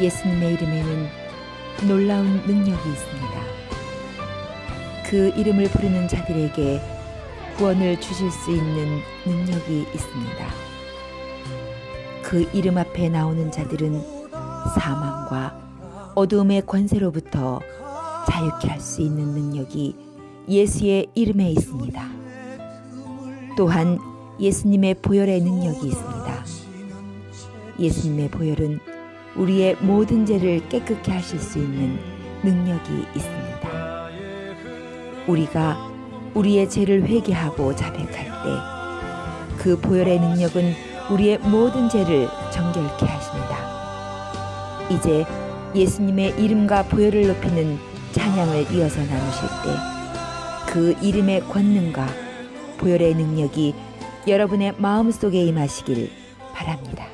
예수님의 이름에는 놀라운 능력이 있습니다. 그 이름을 부르는 자들에게 구원을 주실 수 있는 능력이 있습니다. 그 이름 앞에 나오는 자들은 사망과 어두움의 권세로부터 자유케 할 수 있는 능력이 예수의 이름에 있습니다. 또한 예수님의 보혈의 능력이 있습니다. 예수님의 보혈은 우리의 모든 죄를 깨끗게 하실 수 있는 능력이 있습니다. 우리가 우리의 죄를 회개하고 자백할 때 그 보혈의 능력은 우리의 모든 죄를 정결케 하십니다. 이제 예수님의 이름과 보혈을 높이는 찬양을 이어서 나누실 때 그 이름의 권능과 보혈의 능력이 여러분의 마음 속에 임하시길 바랍니다.